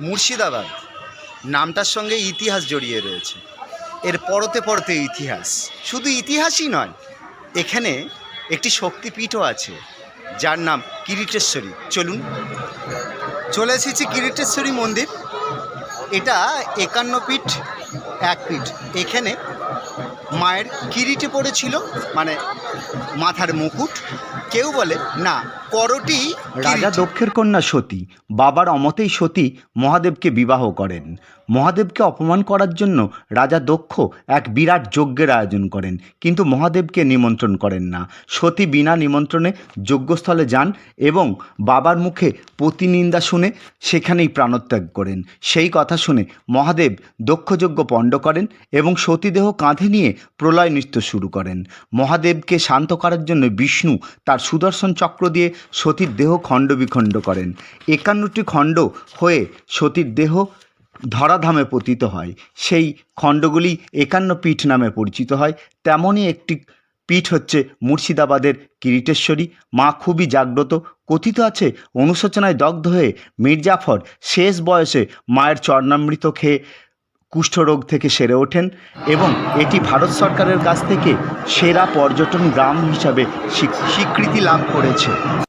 মুর্শিদাবাদ। নামটার সঙ্গে ইতিহাস জড়িয়ে রয়েছে। এর পরতে পরতে ইতিহাস। শুধু ইতিহাসই নয়, এখানে একটি শক্তিপীঠও আছে, যার নাম কিরিটেশ্বরী। চলুন, চলে এসেছি কিরিটেশ্বরী মন্দির। এটা একান্ন ফিট এক ফিট এখানে মায়ের কিরিটে পড়েছিল মানে মাথার মুকুট। কেউ বলে, না করটি রাজা দক্ষের কন্যা সতী বাবার অমতেই সতী মহাদেবকে বিবাহ করেন। মহাদেবকে অপমান করার জন্য রাজা দক্ষ এক বিরাট যজ্ঞের আয়োজন করেন কিন্তু মহাদেবকে নিমন্ত্রণ করেন না। সতী বিনা নিমন্ত্রণে যজ্ঞস্থলে যান এবং বাবার মুখে প্রতিনিন্দা শুনে সেখানেই প্রাণত্যাগ করেন। সেই কথা শুনে মহাদেব দক্ষযজ্ঞ পণ্ড করেন এবং সতীদেহ কাঁধে নিয়ে প্রলয় নৃত্য শুরু করেন। মহাদেবকে শান্ত করার জন্য বিষ্ণু তার সুদর্শন চক্র দিয়ে সতীর দেহ খণ্ড বিখণ্ড করেন। একান্নটি খণ্ড হয়ে সতীর দেহ ধরাধামে পতিত হয়। সেই খণ্ডগুলি একান্ন পীঠ নামে পরিচিত হয়। তেমনই একটি পীঠ হচ্ছে মুর্শিদাবাদের কিরিটেশ্বরী। মা খুবই জাগ্রত। কথিত আছে, অনুশোচনায় দগ্ধ হয়ে মির্জাফর শেষ বয়সে মায়ের চরণামৃত খেয়ে কুষ্ঠরোগ থেকে সেরে ওঠেন এবং এটি ভারত সরকারের কাছ থেকে সেরা পর্যটন গ্রাম হিসাবে স্বীকৃতি লাভ করেছে।